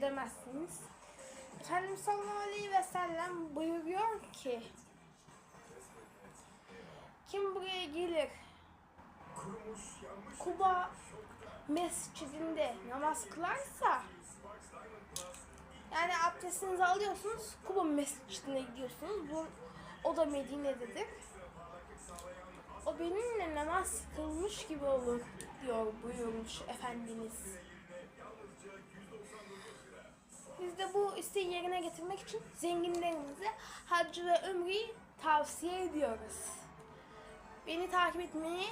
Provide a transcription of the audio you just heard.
edemezsiniz. Efendimiz sallallahu aleyhi ve sellem buyuruyor ki kim buraya gelir Kuba mescidinde namaz kılarsa yani abdestinizi alıyorsunuz Kuba mescidine gidiyorsunuz. Bu, o da Medine'dedir. O benimle namaz kılmış gibi olur diyor buyurmuş Efendimiz. Bu isteği yerine getirmek için zenginlerimize hac ve ömreyi tavsiye ediyoruz. Beni takip etmeyi,